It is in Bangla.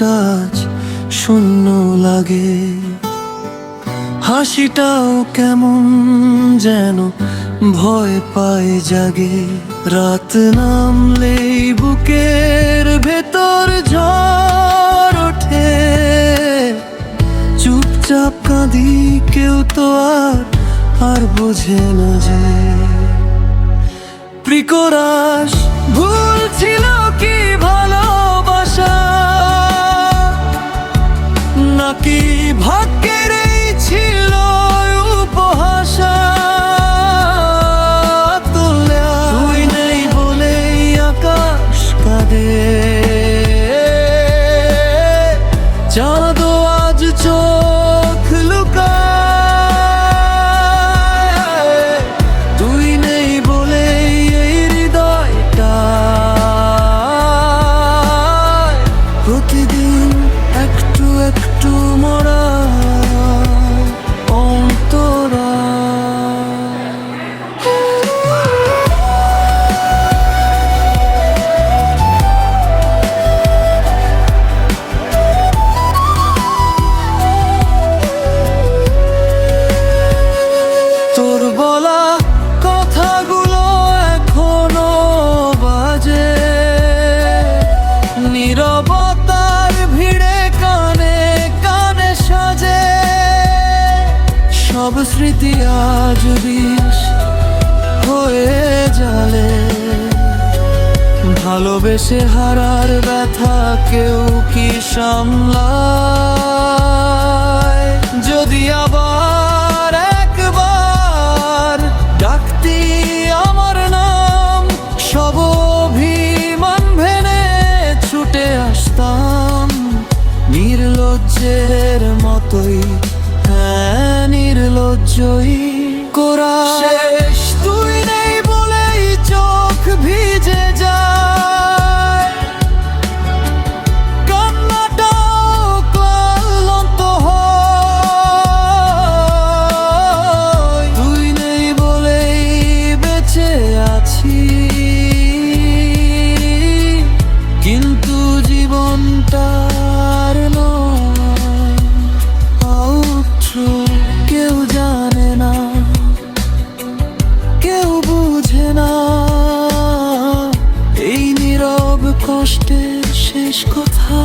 আজ শূন্য লাগে। হাসিটাও কেমন যেন ভয় পায় জাগে। রাত নামলেই বুকের ভেতর ঝড় ওঠে। চুপচাপ কাঁদি কেউ তো আর আর বোঝে না যে। প্রিকরাস ভুল ভাগ্যের নীরবতার ভিড়ে কানে কানে সাজে। সব স্মৃতি আজ বিষ হয়ে জালে। ভালোবেসে হারার ব্যথা কেউ কি সামলায় নির্লজ্জের মতোই হ্যাঁ নির্লজ্জই কোরা না। এই নীরব কষ্টের শেষ কথা।